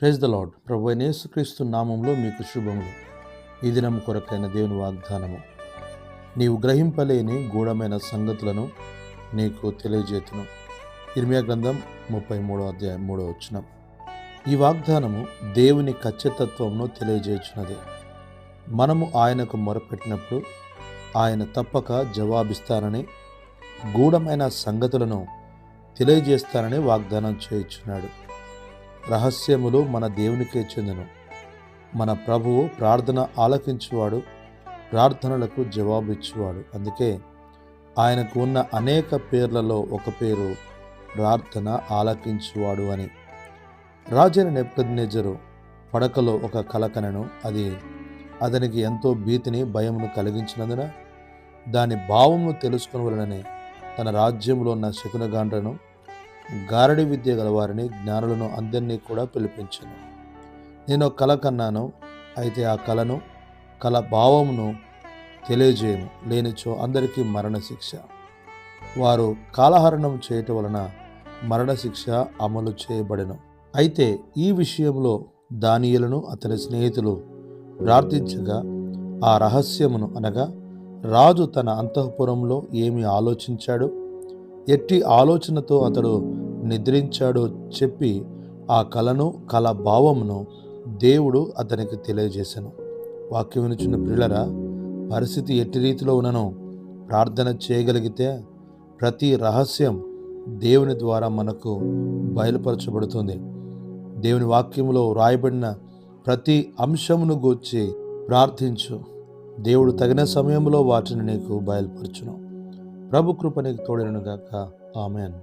Praise the lord ప్రభు అయిన యేసుక్రీస్తు నామంలో మీకు శుభములు. ఈ దినం కొరకైన దేవుని వాగ్దానము. నీవు గ్రహింపలేని గూఢమైన సంగతులను నీకు తెలియజేతును. ఇర్మియా గ్రంథం ముప్పై మూడో అధ్యాయం మూడో వచ్చిన ఈ వాగ్దానము దేవుని ఖచ్చితత్వమును తెలియజేయుచున్నది. మనము ఆయనకు మొరపెట్టినప్పుడు ఆయన తప్పక జవాబిస్తానని గూఢమైన సంగతులను తెలియజేస్తానని వాగ్దానం చేయుచున్నాడు. రహస్యములు మన దేవునికే చెందును. మన ప్రభువు ప్రార్థన ఆలకించువాడు ప్రార్థనలకు జవాబు ఇచ్చేవాడు అందుకే ఆయనకు ఉన్న అనేక పేర్లలో ఒక పేరు ప్రార్థన ఆలకించువాడు అని. రాజైన నెప్పుకొద్నెజరు పడకలో ఒక కలకనను అది అతనికి ఎంతో భీతిని భయమును కలిగించినందున దాని భావమును తెలుసుకునవలనని తన రాజ్యంలో ఉన్న శకునగాండ్రను గారడి విద్య గలవారిని జ్ఞానులను అందరినీ కూడా పిలిపించాను. నేను కళ కన్నాను అయితే ఆ కళను కల భావమును తెలియజేయము. లేనిచో అందరికీ మరణశిక్ష. వారు కాలహరణం చేయటం వలన మరణశిక్ష అమలు చేయబడను. అయితే ఈ విషయంలో దానియులను అతని స్నేహితులు ప్రార్థించగా ఆ రహస్యమును అనగా రాజు తన అంతఃపురంలో ఏమి ఆలోచించాడు? ఎట్టి ఆలోచనతో అతడు నిద్రించాడో చెప్పి ఆ కలను కల భావమును దేవుడు అతనికి తెలియజేశాను వాక్యం వినుచున్న పిల్లరా పరిస్థితి ఎట్టి రీతిలో ఉన్నను? ప్రార్థన చేయగలిగితే ప్రతి రహస్యం దేవుని ద్వారా మనకు బయలుపరచబడుతుంది. దేవుని వాక్యంలో వ్రాయబడిన ప్రతి అంశమును గూర్చి ప్రార్థించు. దేవుడు తగిన సమయంలో వాటిని నీకు బయలుపరచును. ప్రభు కృప నీకు తోడను ఆమెన్.